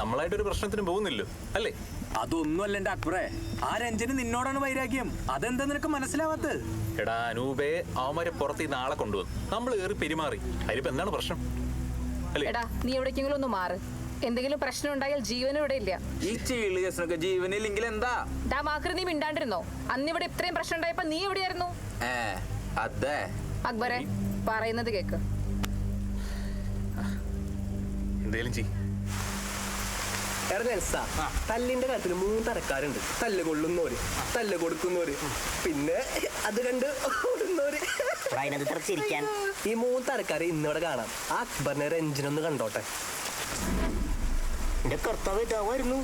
നമ്മളായിട്ടൊരു പ്രശ്നത്തിന് പോകുന്നില്ലോ അല്ലേ? അതൊന്നുമല്ല എന്റെ അക്ബറെ. ആ രഞ്ജന് നിന്നോടാണ് വൈരാഗ്യം. അതെന്താ നിനക്ക് മനസ്സിലാവാത്തത്? എടാ അനൂപേ അവന്മാരെ പുറത്ത് ഈ നാളെ കൊണ്ടുവന്നു. നമ്മൾ കയറി പെരുമാറി. അതിലിപ്പോ എന്താണ് പ്രശ്നം? അല്ലേ? എടാ നീ എവിടേക്കെങ്കിലും ഒന്ന് മാറ്. എന്തെങ്കിലും പ്രശ്നം ഉണ്ടായാൽ ജീവനും ഇവിടെ ഇല്ല. ഈ ചീൾ കേസിനൊക്കെ ജീവനില്ലെങ്കിൽ എന്താ? ഡാ മാക്രി നീ മിണ്ടാണ്ടിരുന്നോ? അന്ന് ഇവിടെ ഇത്രയും പ്രശ്നം ഉണ്ടായപ്പോ നീ എവിടെയായിരുന്നു? ഏ അതെ. അക്ബറെ പറയുന്നത് കേക്ക്. എന്തേലും ചെയ് എടാ തല്ലിന്റെ കാര്യത്തിൽ മൂന്ന് തരക്കാരുണ്ട്. തല്ല് കൊള്ളുന്നവര് തല്ല് കൊടുക്കുന്നവര്. പിന്നെ അത് കണ്ട് ഓടുന്നവര്. ഈ മൂന്ന് തരക്കാരെ ഇന്നിവിടെ കാണാം. ആ അക്ബറിനെ രഞ്ജനൊന്ന് കണ്ടോട്ടെ. എന്റെ കർത്താവ് ഇതാവായിരുന്നു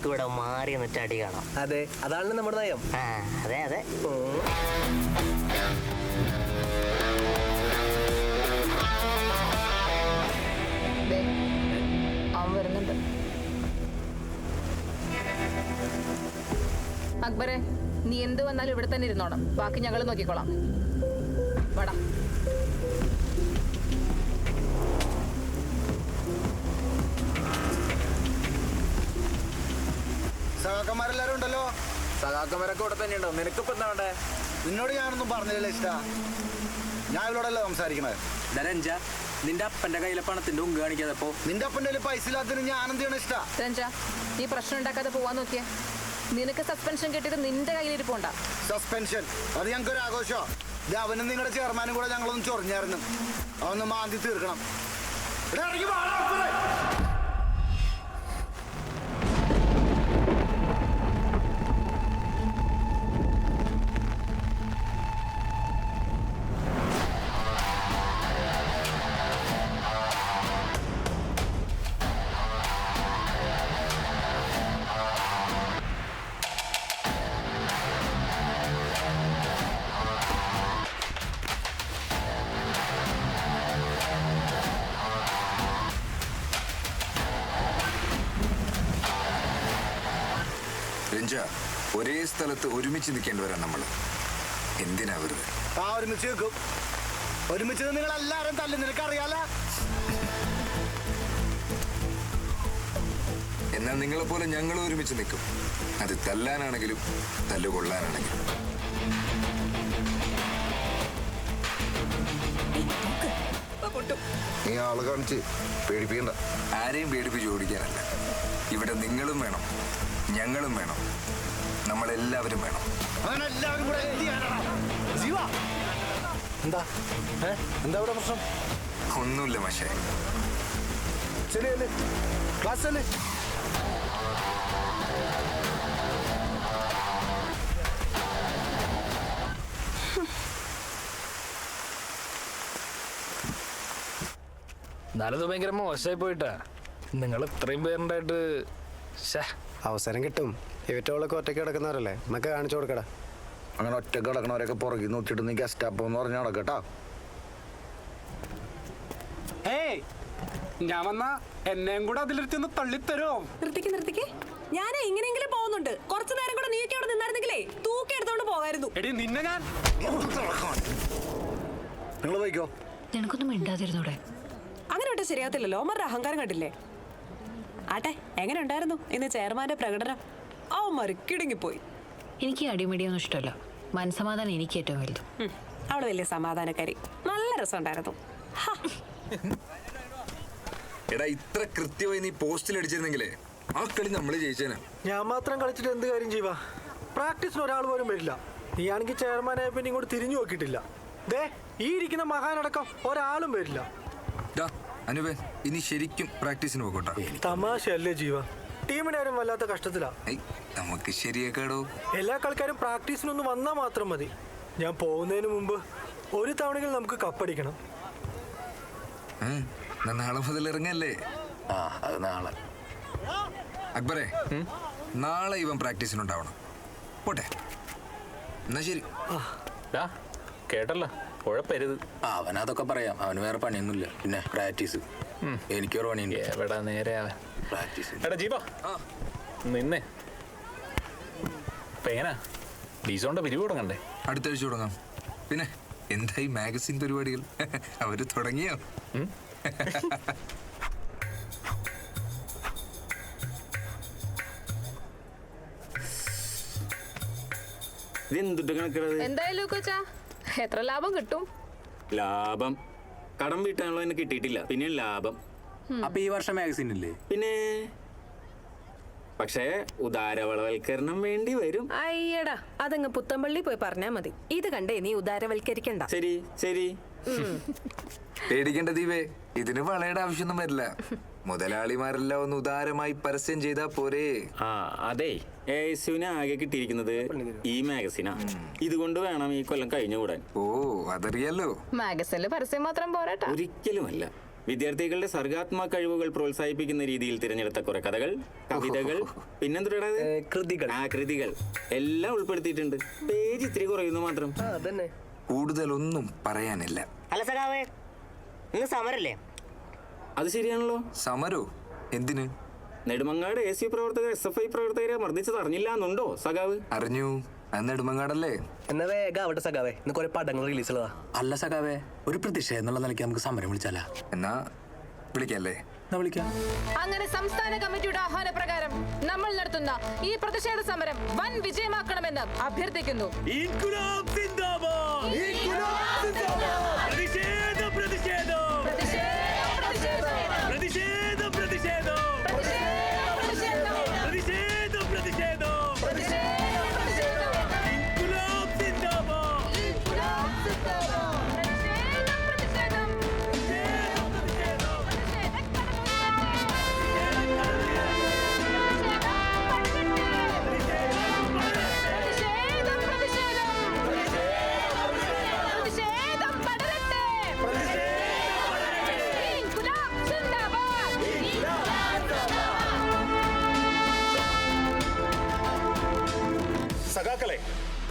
നമുക്കിവിടെ മാറി നിന്നിട്ട് അടി കാണാം. അതെ അതാണ് നമ്മുടെ നയം. ആ അതെ അതെ. അവൻ വരുന്നുണ്ട്. അക്ബറെ നീ എന്ത് വന്നാലും ഇവിടെ തന്നെ ഇരുന്നോണം. ബാക്കി ഞങ്ങൾ നോക്കിക്കോളാം. വടാ. സഹാക്കന്മാരെല്ലാരും ഉണ്ടല്ലോ? സഖാക്കന്മാരൊക്കെ ഇവിടെ തന്നെ ഉണ്ടോ നിനക്കിപ്പോ എന്താ വേണ്ടേ? നിന്നോട് ഞാനൊന്നും പറഞ്ഞില്ല ഇഷ്ട. ഞാൻ ഇവരോടല്ലേ സംസാരിക്കണേ ധനഞ്ച നിന്റെ അപ്പന്റെ കയ്യിലെ പണത്തിന്റെ ഉങ്ക് കാണിക്കാതെ പോ നിന്റെ അപ്പന്റെ കയ്യിൽ പൈസ ഇല്ലാത്തതിന് ഞാൻ ആനന്ദിയാണ് ഇഷ്ട? രഞ്ജ നീ പ്രശ്നം ഉണ്ടാക്കാതെ പോവാൻ നോക്കിയേ. നിനക്ക് സസ്പെൻഷൻ കിട്ടിയത് നിന്റെ കയ്യിലിരിപ്പുണ്ട സസ്പെൻഷൻ അത് ഞങ്ങൾക്ക് ഒരു ആഘോഷമാ ഇത് അവനും നിങ്ങളുടെ ചെയർമാനും കൂടെ ഞങ്ങളൊന്ന് ചൊറിഞ്ഞായിരുന്നു. അവനൊന്ന് മാന്തി തീർക്കണം. എടാ, ഇറങ്ങി വാടാ. ഒരേ സ്ഥലത്ത് ഒരുമിച്ച് നിൽക്കേണ്ടവരാണ് നമ്മൾ എന്തിനാ വെറുതെ? ആ ഒരുമിച്ച് നിൽക്കും. ഒരുമിച്ച് നിങ്ങൾ എല്ലാരും തല്ലി. നിനക്ക് അറിയാലോ എന്നാൽ നിങ്ങളെ പോലെ ഞങ്ങൾ ഒരുമിച്ച് നിൽക്കും. അത് തല്ലാനാണെങ്കിലും തല്ലുകൊള്ളാനാണെങ്കിലും. നീ ആൾ കാണിച്ച് പേടിപ്പിക്കണ്ട. ആരെയും പേടിപ്പിച്ച് ഓടിക്കാനല്ല. ഇവിടെ നിങ്ങളും വേണം. ഞങ്ങളും വേണം. നമ്മളെല്ലാവരും വേണം. അങ്ങനെ എല്ലാവരും കൂടെ എന്ത് ചെയ്യാനാണ് ജീവ. എന്താ? ഏ? എന്താ ഇവിടെ പ്രശ്നം? ഒന്നുമില്ല പക്ഷേ ശരിയല്ലേ ക്ലാസ് അല്ലേ? എന്നാലത് ഭയങ്കര മോശമായി പോയിട്ടാ. നിങ്ങൾ ഇത്രയും പേരുണ്ടായിട്ട് അവസരം കിട്ടും. ഇവറ്റോളൊക്കെ ഒറ്റയ്ക്ക് കിടക്കുന്നവരല്ലേ? നമുക്ക് കാണിച്ചു കൊടുക്കടാ. അങ്ങനെ ഒറ്റയ്ക്ക് കിടക്കണവരൊക്കെ പുറകിൽ നോക്കിയിട്ട് നീ ഗസ്റ്റ് അപ്പ് എന്ന് പറഞ്ഞ നടക്കട്ടാ ഏയ് ഞാൻ വന്ന എന്നെയും കൂടെ അതിലിരുത്തി ഒന്ന് തള്ളിത്തരോ? നിർത്തിക്ക് നിർത്തിക്ക്. ഞാൻ എങ്ങനെയെങ്കിലും പോകുന്നുണ്ട്. കുറച്ചു നേരം കൂടെ നീയൊക്കെ അവിടെ നിന്നായിരുന്നെങ്കിലേ തൂക്കി എടുത്തോണ്ട് പോകായിരുന്നു. എടി നിന്നെ ഞാൻ നിങ്ങൾ പോയിക്കോ. നിനക്കൊന്നും മിണ്ടാതിരുന്നൂടെ അങ്ങനെ വിട്ടാൽ ശരിയാകത്തില്ലല്ലോ അവന്മാരുടെ അഹങ്കാരം കണ്ടില്ലേ? ആട്ടെ എങ്ങനെ ഉണ്ടായിരുന്നു? ഇന്ന് ചെയർമാന്റെ പ്രകടനം. അവന്മാർ കിടുങ്ങിപ്പോയി എനിക്ക് അടിമടിയൊന്നും ഇഷ്ടമല്ല. മനസമാധാനം എനിക്ക് ഏറ്റവും വലുത്. അവൾ വലിയ സമാധാനക്കാരി. നല്ല രസമുണ്ടായിരുന്നു. എടാ ഇത്ര കൃത്യമായി നീ പോസ്റ്റിൽ അടിച്ചിരുന്നെങ്കിലേ ആ കളി നമ്മൾ ജയിച്ചേനെ. ഞാൻ മാത്രം കളിച്ചിട്ട് എന്ത് കാര്യം ചെയ്യുക പ്രാക്ടീസിന് ഒരാൾ പോലും വരില്ല. നീ ആണെങ്കിൽ ചെയർമാനായ പിന്നെ ഇങ്ങോട്ട് തിരിഞ്ഞു നോക്കിയിട്ടില്ല. ദേ ഈ ഇരിക്കുന്ന മഹാനടക്കം ഒരാളും വരില്ല. അനുവേ ഇനി ശരിക്കും പ്രാക്ടീസിന് പോകോട്ടാ. തമാശയല്ലേ ജീവ. ടീമിന്റെ ആരും വല്ലാത്ത കഷ്ടത്തിലാ. നമുക്ക് ശരിയാക്കാടോ? എല്ലാ കളിക്കാരും പ്രാക്ടീസിനൊന്ന് വന്നാൽ മാത്രം മതി. ഞാൻ പോകുന്നതിന് മുമ്പ് ഒരു തവണയെങ്കിലും നമുക്ക് കപ്പടിക്കണം. നാളെ മുതൽ ഇറങ്ങല്ലേ? ആ അത് നാളെ. അക്ബറെ നാളെ ഇവൻ പ്രാക്ടീസിനുണ്ടാവണം. പോട്ടെ. എന്നാ ശരി. കേട്ടല്ലോ. കുഴപ്പരുത്. അവൻ അതൊക്കെ പറയാം. അവന് വേറെ പണിയൊന്നുമില്ല. പിന്നെ പ്രാക്ടീസ്. എനിക്കൊരു പണിയുണ്ട്. എവിടെ നേരെ. പ്രാക്ടീസ്. എടാ ജീവ. നിന്നെ. പേന. ഡീസോന്റെ പിരിവ് തുടങ്ങണ്ടേ? അടുത്ത ആഴ്ച തുടങ്ങാം. പിന്നെ എന്തായി മാഗസിൻ പരിപാടികൾ? അവർ തുടങ്ങിയോ? എന്തായാലും കൊച്ചാ എത്ര ലാഭം കിട്ടും? ലാഭം. കടം വീട്ടാനുള്ള കിട്ടിയിട്ടില്ല. പിന്നെ ലാഭം. അപ്പൊ ഈ വർഷം മാഗസിൻ ഇല്ലേ? പിന്നെ പക്ഷേ ഉദാരവളവൽക്കരണം വേണ്ടി വരും. അയ്യടാ അതങ്ങ് പുത്തമ്പള്ളി പോയി പറഞ്ഞാ മതി. ഇത് കണ്ടേ നീ ഉദാരവൽക്കരിക്കണ്ട. ശരി ശരി. പേടിക്കേണ്ട ദീപേ ഇതിന് വളയുടെ ആവശ്യമൊന്നും വരില്ല. മുതലാളിമാരെല്ലാം ഒന്ന് ഉദാരമായി പരസ്യം ചെയ്താ പോരെ. ആ അതെ. യേശുവിനെ ആകെ കിട്ടിയിരിക്കുന്നത് ഈ മാഗസിനാ. ഇതുകൊണ്ട് വേണം ഈ കൊല്ലം കഴിഞ്ഞുകൂടാൻ. ഓ അതറിയല്ലോ. മാഗസിനിൽ പരസ്യം മാത്രം പോരാട്ടാ. ഒരിക്കലുമല്ല. വിദ്യാർത്ഥികളുടെ സർഗാത്മക കഴിവുകൾ പ്രോത്സാഹിപ്പിക്കുന്ന രീതിയിൽ തിരഞ്ഞെടുത്ത കുറെ കഥകൾ കവിതകൾ പിന്നെന്തുടാ കൃതികൾ. ആ കൃതികൾ. എല്ലാം ഉൾപ്പെടുത്തിയിട്ടുണ്ട്. പേജ് ഇത്തിരി കുറയുന്നു മാത്രം. ആ അതന്നെ. കൂടുതലൊന്നും പറയാനില്ല. അല്ല സഖാവേ ഇന്ന് സമരല്ലേ? അത് ശരിയാണല്ലോ. സമരോ? എന്തിന്? നെടുമങ്ങാട് എ സി പ്രവർത്തകർ എസ് എഫ് ഐ പ്രവർത്തകരെ മർദ്ദിച്ചത് അറിഞ്ഞില്ല എന്നുണ്ടോ സഖാവ്? അറിഞ്ഞു. നെടുമങ്ങാടല്ലേ എന്നാ വേഗം അവിടെ സഖാവേ. ഇന്ന് കുറെ പടങ്ങൾ റിലീസ് ഉള്ളതാ അല്ല സഖാവേ ഒരു പ്രതിഷേധം എന്നുള്ള നിലയ്ക്ക് നമുക്ക് സമരം വിളിച്ചാലാ. എന്നാ വിളിക്കല്ലേ? അങ്ങനെ സംസ്ഥാന കമ്മിറ്റിയുടെ ആഹ്വാനപ്രകാരം നമ്മൾ നടത്തുന്ന ഈ പ്രതിഷേധ സമരം വൻ വിജയമാക്കണമെന്ന് അഭ്യർത്ഥിക്കുന്നു.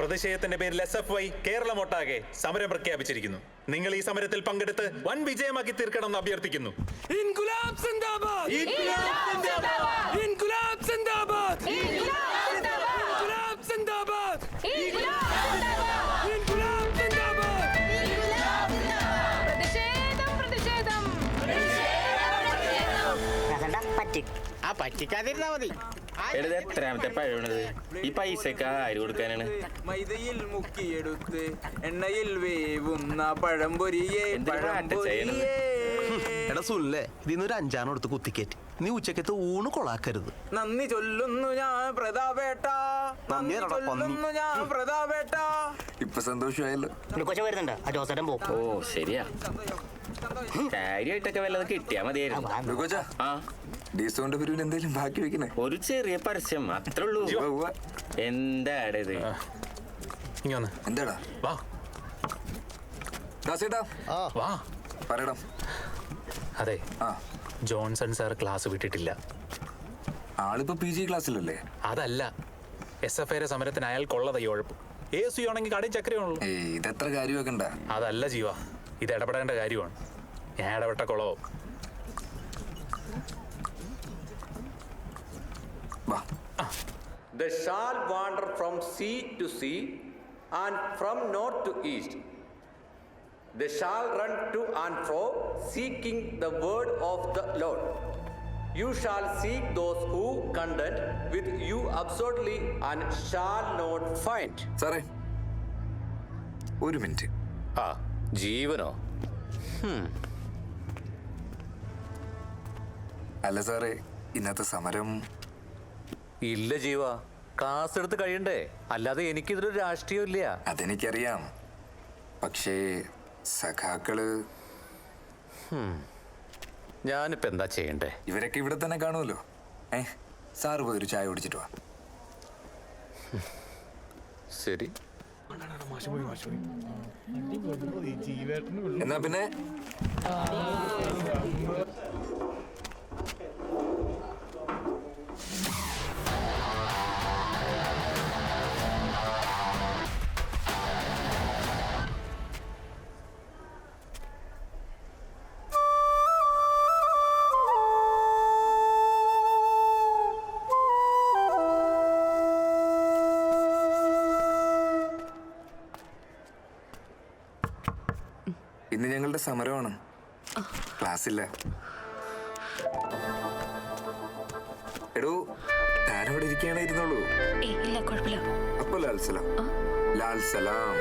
പ്രതിഷേധത്തിന്റെ പേരിൽ എസ് എഫ് ഐ കേരളമൊട്ടാകെ സമരം പ്രഖ്യാപിച്ചിരിക്കുന്നു. നിങ്ങൾ ഈ സമരത്തിൽ പങ്കെടുത്ത് വൻ വിജയമാക്കി തീർക്കണം എന്ന് അഭ്യർത്ഥിക്കുന്നു പറ്റിക്കാതിരുന്നാ മതി. എടത് എത്രാമത്തെ പഴയത് ഈ പൈസക്ക് ആര് കൊടുക്കാനാണ്? മൈദയിൽ മുക്കിയെടുത്ത് എണ്ണയിൽ വേവുന്ന എന്തൊരു പാട്ട് ചെയ്യണത്? പഴംപൊരിയേ എടാ സുല്ലേ ഇതിന്നൊരു അഞ്ചാണ് കൊടുത്ത് കുത്തിക്കേറ്റ്. നീ ഉച്ചക്കത്തെ ഊണ് കൊളാക്കരുത്. നന്ദി ചൊല്ലുന്നു ഞാൻ പ്രതാപേട്ട. നന്ദി പന്നി. ചൊല്ലുന്നു ഞാൻ പ്രതാപേട്ട. ഇപ്പൊ സന്തോഷമായല്ലോ. കൊച്ചു വരുന്നുണ്ട്? ആ ജോസേട്ടൻ ഓ ശരിയാ. കാര്യമായിട്ടൊക്കെ വല്ലതും കിട്ടിയാ മതിയായിരുന്നു. ആ ഡീസോന്റെ പിരിവിന് എന്തെങ്കിലും ബാക്കി വെക്കണേ? ഒരു ചെറിയ പരസ്യം അത്രേ ഉള്ളൂ. എന്താടേ ഇത്? എന്താടാ? വാ. ദാസേട്ടാ. വാ. പറയടാ. അതെ. ആ. ജോൺസൺ സാർ ക്ലാസ് വിട്ടിട്ടില്ല. ആളിപ്പോ പി ജി ക്ലാസ്സിലല്ലേ? അതല്ല. എസ് എഫ് ഐയുടെ സമരത്തിന് അയാൾ കൊള്ളതായി ഉഴപ്പ് എ സി ആണെങ്കിൽ കടയും ചക്കരയാണുള്ളൂ. ഇതെത്ര കാര്യമൊക്കെ അതല്ല ജീവ. ഇത് ഇടപെടേണ്ട കാര്യമാണ്. ഞാൻ കുളവും വാ They shall wander from sea to sea and from north to east. They shall run to and fro, seeking the word of the Lord. You shall seek those who contend with you absurdly and shall not find. സാറേ ഒരു minute ആ ജീവനോ അല്ല സാറേ ഇന്നത്തെ സമരം ഇല്ല ജീവ class എടുത്ത് കഴിയണ്ടേ അല്ലാതെ എനിക്കിതിലൊരു രാഷ്ട്രീയം ഇല്ല അതെനിക്കറിയാം പക്ഷേ സഖാക്കൾ ഞാനിപ്പോ എന്താ ചെയ്യണ്ടേ ഇവരൊക്കെ ഇവിടെ തന്നെ കാണുമല്ലോ ഏ സാറ് പോയി ഒരു ചായ കുടിച്ചിട്ട് വാ ശരി എന്നാ പിന്നെ ഇന്ന് ഞങ്ങളുടെ സമരമാണ്. ക്ലാസ്സില്ല. ഇരുന്നോളൂ ഏയ് ഇല്ല കുഴപ്പമില്ല. അപ്പൊ ലാൽ സലാം. ലാൽ സലാം.